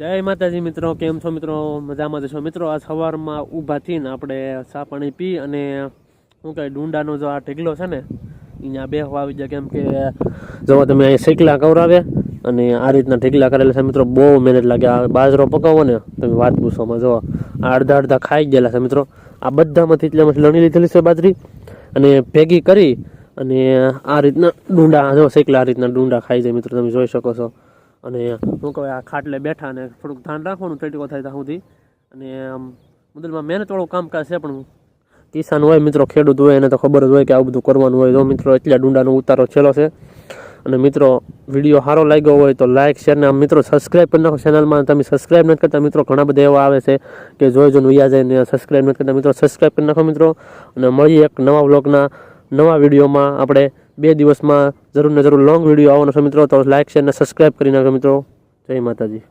જય માતાજી મિત્રો, કેમ છો મિત્રો? મજામાં છો મિત્રો? આ સવારમાં ઊભા થઈને આપણે ચા પાણી પી અને શું કહે ડુંડાનો જો આ ઢીગલો છે ને અહીંયા બેહવા આવી જાય કેમ કે જો તમે અહીં શેકલા કવરાવે અને આ રીતના ઢીગલા કરેલા છે મિત્રો, બહુ મહેનત લાગે. આ બાજરો પકાવો ને, તમે વાત પૂછોમાં જો, આ અડધા અડધા ખાઈ ગયેલા છે મિત્રો. આ બધામાંથી એટલામાંથી લણી લીધેલી છે બાજરી અને ભેગી કરી અને આ રીતના ડુંડા, જો શેકલા આ રીતના ડુંડા ખાઈ જાય મિત્રો, તમે જોઈ શકો છો. અને શું કહેવાય, આ ખાટલે બેઠા અને થોડુંક ધ્યાન રાખવાનું ટેટીકો થાય ત્યાં સુધી. અને, આમ, મુદલમાં મહેનતવાળું કામકાજ છે પણ કિસાન હોય, મિત્રો, ખેડૂત હોય, એને તો ખબર જ હોય કે આવું બધું કરવાનું હોય. તો મિત્રો, એટલા ડુંડાનો ઉતારો છેલ્લો છે. અને મિત્રો, વીડિયો સારો લાગ્યો હોય તો લાઇક શેર ને મિત્રો સબસ્ક્રાઈબ કરી નાખો ચેનલમાં તમે સબસ્ક્રાઈબ નથી કરતા, મિત્રો, ઘણા બધા એવા આવે છે કે જોઈ જોઈને ઉયા જાય ને સબસ્ક્રાઈબ નથી કરતા. મિત્રો સબસ્ક્રાઈબ કરી નાખો, મિત્રો. અને મળીએ એક નવા વ્લોગના નવા વિડીયોમાં આપણે. બે દિવસમાં જરૂર ને જરૂર લોંગ વીડિયો આવવાનો છે મિત્રો. તો લાઇક શેર ને સબસ્ક્રાઈબ કરી નાખો મિત્રો. જય માતાજી.